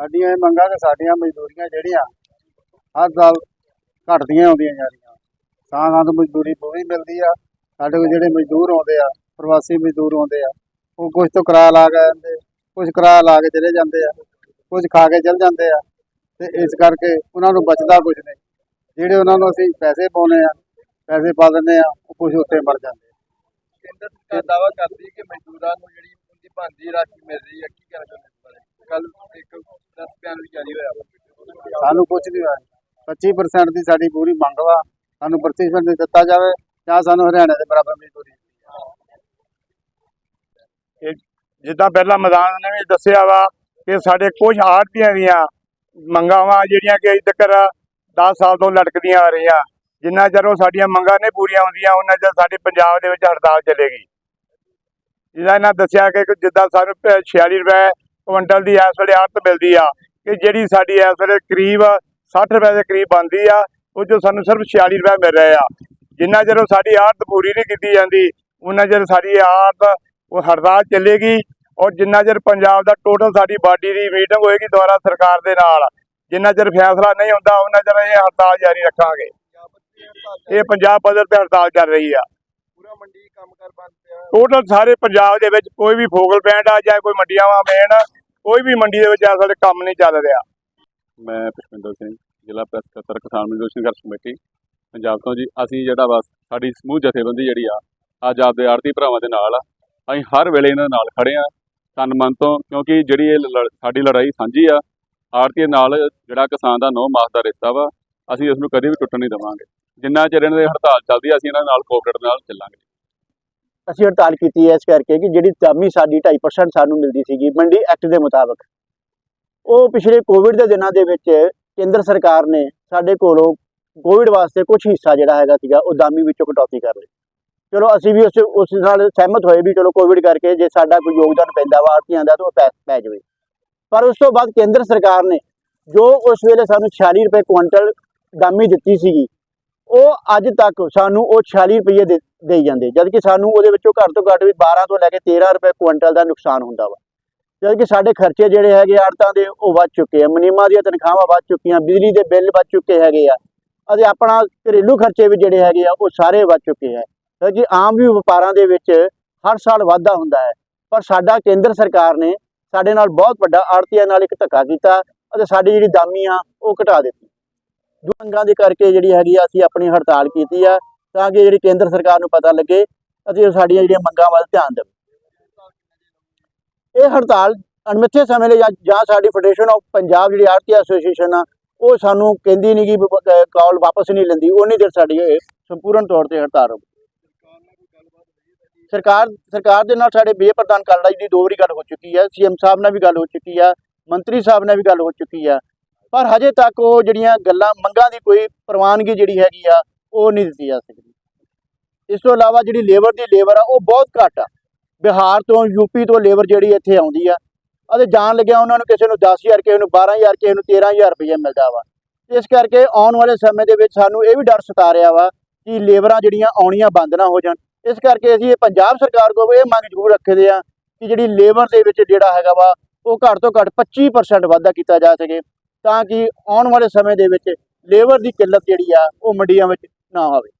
ਸਾਡੀਆਂ ਇਹ ਮੰਗਾਂ ਕਿ ਸਾਡੀਆਂ ਮਜ਼ਦੂਰੀਆਂ ਜਿਹੜੀਆਂ ਹਰ ਸਾਲ ਘਟਦੀਆਂ ਆਉਂਦੀਆਂ ਜਾ ਰਹੀਆਂ। ਤਾਂ ਸਾਨੂੰ ਮਜ਼ਦੂਰੀ ਪੂਰੀ ਮਿਲਦੀ ਆ, ਸਾਡੇ ਕੋਲ ਜਿਹੜੇ ਮਜ਼ਦੂਰ ਆਉਂਦੇ ਆ, ਪ੍ਰਵਾਸੀ ਮਜ਼ਦੂਰ ਆਉਂਦੇ ਆ, ਉਹ ਕੁਝ ਤੋਂ ਕਿਰਾਇਆ ਲਾ ਕੇ ਜਾਂਦੇ ਕੁਝ ਕਿਰਾਇਆ ਲਾ ਕੇ ਚਲੇ ਜਾਂਦੇ ਆ ਕੁਝ ਖਾ ਕੇ ਚਲੇ ਜਾਂਦੇ ਆ ਤੇ ਇਸ ਕਰਕੇ ਉਹਨਾਂ ਨੂੰ ਬਚਦਾ ਕੁਝ ਨਹੀਂ। ਜਿਹੜੇ ਉਹਨਾਂ ਨੂੰ ਅਸੀਂ ਪੈਸੇ ਪਾਉਨੇ ਆ, ਪੈਸੇ ਪਾ ਦਿੰਦੇ ਆ, ਉਹ ਕੁਝ ਉੱਤੇ ਮਰ ਜਾਂਦੇ ਕੇਂਦਰ ਸਰਕਾਰ ਦਾਵਾ ਕਰਦੀ ਕਿ ਮਜ਼ਦੂਰਾਂ ਨੂੰ ਜਿਹੜੀ ਉਹਦੀ ਬਣਦੀ ਰਾਸ਼ੀ ਮਿਲ ਰਹੀ ਹੈ, ਕੀ ਕਹਿਣਾ ਚਾਹੁੰਦੇ ਇਸ ਬਾਰੇ? ਕੱਲ ਇੱਕ ਪ੍ਰੈਸ ਬਿਆਨ ਵੀ ਜਾਰੀ ਹੋਇਆ ਵਾ। ਸਾਨੂੰ ਕੁਝ ਨਹੀਂ ਹੋਇਆ। 25% ਦੀ ਸਾਡੀ ਪੂਰੀ ਮੰਗ ਵਾ। ਸਾਨੂੰ 25% ਦਿੱਤਾ ਜਾਵੇ ਜਾਂ ਸਾਨੂੰ ਹਰਿਆਣਾ ਦੇ ਬਰਾਬਰ ਮਜ਼ਦੂਰੀ ਜਿੱਦਾਂ ਪਹਿਲਾਂ ਮੈਦਾਨ ਨੇ ਵੀ ਦੱਸਿਆ ਵਾ ਕਿ ਸਾਡੇ ਕੁਝ ਆੜਤੀਆਂ ਦੀਆਂ ਮੰਗਾਂ ਵਾ, ਜਿਹੜੀਆਂ ਕਿ ਅਜੇ ਤੱਕ 10 ਸਾਲ ਤੋਂ ਲਟਕਦੀਆਂ ਆ ਰਹੀਆਂ। ਜਿੰਨਾ ਚਿਰ ਉਹ ਸਾਡੀਆਂ ਮੰਗਾਂ ਨਹੀਂ ਪੂਰੀਆਂ ਹੁੰਦੀਆਂ, ਉਹਨਾਂ ਚਿਰ ਸਾਡੇ ਪੰਜਾਬ ਦੇ ਵਿੱਚ ਹੜਤਾਲ ਚੱਲੇਗੀ। ਜਿਹਦਾ ਇਹਨਾਂ ਦੱਸਿਆ ਕਿ ਕਿ ਜਿੱਦਾਂ ਸਾਨੂੰ ਪ- 46 ਰੁਪਏ ਕੁਇੰਟਲ ਦੀ ਇਸ ਵੇਲੇ ਆੜਤ ਮਿਲਦੀ ਆ ਕਿ ਜਿਹੜੀ ਸਾਡੀ ਇਸ ਵੇਲੇ ਕਰੀਬ 60 ਰੁਪਏ ਦੇ ਕਰੀਬ ਬਣਦੀ ਆ, ਉਹ ਜੋ ਸਾਨੂੰ ਸਿਰਫ 46 ਰੁਪਏ ਮਿਲ ਰਹੇ ਆ। ਜਿੰਨਾ ਚਿਰ ਉਹ ਸਾਡੀ ਆੜਤ ਪੂਰੀ ਨਹੀਂ ਕੀਤੀ ਜਾਂਦੀ ਉਹਨਾਂ ਚਿਰ ਸਾਡੀ ਆੜਤ ਉਹ ਹੜਤਾਲ ਚੱਲੇਗੀ ਔਰ ਜਿੰਨਾ ਚਿਰ ਪੰਜਾਬ ਦਾ ਟੋਟਲ ਸਾਡੀ ਬਾਡੀ ਦੀ ਮੀਟਿੰਗ ਹੋਏਗੀ ਦੁਆਰਾ ਸਰਕਾਰ ਦੇ ਨਾਲ, ਜਿੰਨਾ ਚਿਰ ਫੈਸਲਾ ਨਹੀਂ ਹੁੰਦਾ ਉਹਨਾਂ ਚਿਰ ਇਹ ਹੜਤਾਲ ਜਾਰੀ ਰੱਖਾਂਗੇ। ਇਹ ਪੰਜਾਬ ਪੱਧਰ ਤੇ ਹੜਤਾਲ ਚੱਲ ਰਹੀ ਆ। ਪੂਰਾ ਮੰਡੀ ਕੰਮ ਕਰ ਬੰਦ ਪਿਆ। ਟੋਟਲ ਸਾਰੇ ਪੰਜਾਬ ਦੇ ਵਿੱਚ ਕੋਈ ਵੀ ਫੋਕਲ ਪੁਆਇੰਟ ਆ ਜਾਂ ਕੋਈ ਮੰਡੀਆਂ ਵਾ ਮੇਨ ਕੋਈ ਵੀ ਮੰਡੀ ਦੇ ਵਿੱਚ ਇਸ ਵੇਲੇ ਕੰਮ ਨਹੀਂ ਚੱਲ ਰਿਹਾ। ਮੈਂ ਪੁਸ਼ਪਿੰਦਰ ਸਿੰਘ ਜ਼ਿਲ੍ਹਾ ਪ੍ਰੈਸ ਸਕੱਤਰ ਕਿਸਾਨ ਮਜ਼ਦੂਰ ਸੰਘਰਸ਼ ਕਮੇਟੀ ਪੰਜਾਬ ਤੋਂ ਜੀ ਅਸੀਂ ਜਿਹੜਾ ਬਸ ਸਾਡੀ ਸਮੂਹ ਜਥੇਬੰਦੀ ਜਿਹੜੀ ਆ ਅੱਜ ਆਪਦੇ ਆੜਤੀ ਭਰਾਵਾਂ ਦੇ ਨਾਲ ਆ। ਅਸੀਂ ਹਰ ਵੇਲੇ ਇਹਨਾਂ ਦੇ ਨਾਲ ਖੜੇ ਆ। ਤਨ ਮਨ ਤੋਂ ਕਿਉਂਕਿ ਜਿਹੜੀ ਇਹ ਸਾਡੀ ਲੜਾਈ ਸਾਂਝੀ ਆ ਆੜਤੀ ਨਾਲ ਜਿਹੜਾ ਕਿਸਾਨ ਦਾ ਨੌ ਮਾਸ ਦਾ ਰਿਸ਼ਤਾ ਵਾ ਅਸੀਂ ਇਸ ਨੂੰ ਕਦੇ ਵੀ ਟੁੱਟਣ ਨਹੀਂ ਦੇਵਾਂਗੇ। ਜਿੰਨਾ ਚਿਰ ਇਹਨਾਂ ਦੀ ਹੜਤਾਲ ਚੱਲਦੀ ਆ, ਅਸੀਂ ਇਹਨਾਂ ਨਾਲ ਕੋਆਪਰੇਟ ਨਾਲ ਚੱਲਾਂਗੇ। ਅਸੀਂ ਹੜਤਾਲ ਕੀਤੀ ਹੈ ਇਸ ਕਰਕੇ ਕਿ ਜਿਹੜੀ ਦਾਮੀ ਸਾਡੀ 2.5% ਸਾਨੂੰ ਮਿਲਦੀ ਸੀਗੀ, ਮੰਡੀ ਐਕਟ ਦੇ ਮੁਤਾਬਕ। ਉਹ ਪਿਛਲੇ ਕੋਵਿਡ ਦੇ ਦਿਨਾਂ ਦੇ ਵਿੱਚ ਕੇਂਦਰ ਸਰਕਾਰ ਨੇ ਸਾਡੇ ਕੋਲੋਂ ਕੋਵਿਡ ਵਾਸਤੇ ਕੁਝ ਹਿੱਸਾ ਜਿਹੜਾ ਹੈਗਾ ਸੀਗਾ, ਉਹ ਦਾਮੀ ਵਿੱਚੋਂ ਕਟੌਤੀ ਕਰ ਲਈ। ਚਲੋ, ਅਸੀਂ ਵੀ ਉਸ ਉਸ ਨਾਲ ਸਹਿਮਤ ਹੋਏ ਵੀ ਚਲੋ ਕੋਵਿਡ ਕਰਕੇ ਜੇ ਸਾਡਾ ਕੋਈ ਯੋਗਦਾਨ ਪੈਂਦਾ ਵਾ ਆੜਤੀਆਂ ਦਾ, ਤਾਂ ਉਹ ਪੈ ਪੈ ਜਾਵੇ। ਪਰ ਉਸ ਤੋਂ ਬਾਅਦ ਕੇਂਦਰ ਸਰਕਾਰ ਨੇ ਜੋ ਉਸ ਵੇਲੇ ਸਾਨੂੰ 46 ਰੁਪਏ ਕੁਇੰਟਲ ਦਾਮੀ ਦਿੱਤੀ ਸੀਗੀ ਉਹ ਅੱਜ ਤੱਕ ਸਾਨੂੰ ਉਹ 46 ਰੁਪਏ ਦੇ, ਦੇਈ ਜਾਂਦੇ। ਜਦ ਕਿ ਸਾਨੂੰ ਉਹਦੇ ਵਿੱਚੋਂ ਘੱਟ ਤੋਂ ਘੱਟ ਵੀ 12 ਤੋਂ ਲੈ ਕੇ 13 ਰੁਪਏ ਕੁਇੰਟਲ ਦਾ ਨੁਕਸਾਨ ਹੁੰਦਾ ਵਾ। ਜਦ ਕਿ ਸਾਡੇ ਖਰਚੇ ਜਿਹੜੇ ਹੈਗੇ ਆੜਤਾਂ ਦੇ, ਉਹ ਵੱਧ ਚੁੱਕੇ ਆ। ਮਨੀਮਾ ਦੀਆਂ ਤਨਖਾਹਾਂ ਵੱਧ ਚੁੱਕੀਆਂ, ਬਿਜਲੀ ਦੇ ਬਿੱਲ ਵੱਧ ਚੁੱਕੇ ਹੈਗੇ ਆ। ਅਤੇ ਆਪਣਾ ਘਰੇਲੂ ਖਰਚੇ ਵੀ ਜਿਹੜੇ ਹੈਗੇ ਆ, ਉਹ ਸਾਰੇ ਵੱਧ ਚੁੱਕੇ ਹੈ ਜਦ ਕਿ ਆਮ ਵੀ ਵਪਾਰਾਂ ਦੇ ਵਿੱਚ ਹਰ ਸਾਲ ਵਾਧਾ ਹੁੰਦਾ ਹੈ। ਪਰ ਸਾਡਾ ਕੇਂਦਰ ਸਰਕਾਰ ਨੇ ਸਾਡੇ ਨਾਲ ਬਹੁਤ ਵੱਡਾ ਆੜਤੀਆਂ ਨਾਲ ਇੱਕ ਧੱਕਾ ਕੀਤਾ ਅਤੇ ਸਾਡੀ ਜਿਹੜੀ ਦਾਮੀ ਆ, ਉਹ ਘਟਾ ਦਿੱਤੀ। ਮੰਗਾਂ ਦੇ ਕਰਕੇ ਜਿਹੜੀ ਹੈਗੀ ਆ, ਅਸੀਂ ਆਪਣੀ ਹੜਤਾਲ ਕੀਤੀ ਆ, ਤਾਂ ਕਿ ਜਿਹੜੀ ਕੇਂਦਰ ਸਰਕਾਰ ਨੂੰ ਪਤਾ ਲੱਗੇ ਅਤੇ ਸਾਡੀਆਂ ਜਿਹੜੀਆਂ ਮੰਗਾਂ ਵੱਲ ਧਿਆਨ ਦੇਵੇ। ਇਹ ਹੜਤਾਲ ਅਣਮਿੱਥੇ ਸਮੇਂ ਲਈ ਜਾਂ- ਜਾਂ ਸਾਡੀ ਫੈਡਰੇਸ਼ਨ ਆਫ ਪੰਜਾਬ ਜਿਹੜੀ ਆੜਤੀ ਐਸੋਸੀਏਸ਼ਨ ਆ, ਉਹ ਸਾਨੂੰ ਕਹਿੰਦੀ ਨਹੀਂ ਕਿ ਕਾਲ ਵਾਪਸ ਨਹੀਂ ਲੈਂਦੀ। ਉਨੀ ਦੇਰ ਸਾਡੀ ਇਹ ਸੰਪੂਰਨ ਤੌਰ ਤੇ ਹੜਤਾਲ ਹੋ ਸਰਕਾਰ ਸਰਕਾਰ ਦੇ ਨਾਲ ਸਾਡੇ ਬੇ ਪ੍ਰਧਾਨ ਕਾਲੜਾ ਜੀ ਦੀ ਦੋ ਵਾਰੀ ਗੱਲ ਹੋ ਚੁੱਕੀ ਹੈ ਸੀਐਮ ਸਾਹਿਬ ਨਾਲ ਵੀ ਗੱਲ ਹੋ ਚੁੱਕੀ ਆ, ਮੰਤਰੀ ਸਾਹਿਬ ਨਾਲ ਵੀ ਗੱਲ ਹੋ ਚੁੱਕੀ ਆ। ਪਰ ਹਜੇ ਤੱਕ ਉਹ ਜਿਹੜੀਆਂ ਗੱਲਾਂ, ਮੰਗਾਂ ਦੀ ਕੋਈ ਪ੍ਰਵਾਨਗੀ ਜਿਹੜੀ ਹੈਗੀ ਆ, ਉਹ ਨਹੀਂ ਦਿੱਤੀ ਜਾ ਸਕਦੀ। ਇਸ ਤੋਂ ਇਲਾਵਾ ਜਿਹੜੀ ਲੇਬਰ ਦੀ ਲੇਬਰ ਆ, ਉਹ ਬਹੁਤ ਘੱਟ ਆ। ਬਿਹਾਰ ਤੋਂ ਯੂਪੀ ਤੋਂ ਲੇਬਰ ਜਿਹੜੀ ਇੱਥੇ ਆਉਂਦੀ ਆ, ਅਤੇ ਜਾਣ ਲੱਗਿਆ ਉਹਨਾਂ ਨੂੰ ਕਿਸੇ ਨੂੰ 10000 ਕਿਸੇ ਨੂੰ 12000 ਕਿਸੇ ਨੂੰ 13000 ਰੁਪਏ ਮਿਲਦਾ ਵਾ। ਇਸ ਕਰਕੇ ਆਉਣ ਵਾਲੇ ਸਮੇਂ ਦੇ ਵਿੱਚ ਸਾਨੂੰ ਇਹ ਵੀ ਡਰ ਸਤਾ ਰਿਹਾ ਵਾ ਕਿ ਲੇਬਰਾਂ ਜਿਹੜੀਆਂ ਆਉਣੀਆਂ ਬੰਦ ਨਾ ਹੋ ਜਾਣ। ਇਸ ਕਰਕੇ ਅਸੀਂ ਇਹ ਪੰਜਾਬ ਸਰਕਾਰ ਕੋਲ ਇਹ ਮੰਗ ਜ਼ਰੂਰ ਰੱਖਦੇ ਆ ਕਿ ਜਿਹੜੀ ਲੇਬਰ ਦੇ ਵਿੱਚ ਜਿਹੜਾ ਹੈਗਾ ਵਾ, ਉਹ ਘੱਟ ਤੋਂ ਘੱਟ 25% ਵਾਧਾ ਕੀਤਾ ਜਾ ਸਕੇ। ਤਾਂ ਕਿ ਆਉਣ ਵਾਲੇ ਸਮੇਂ ਦੇ ਵਿੱਚ ਲੇਬਰ ਦੀ ਕਿੱਲਤ ਜਿਹੜੀ ਆ ਉਹ ਮੰਡੀਆਂ ਵਿੱਚ ਨਾ ਹੋਵੇ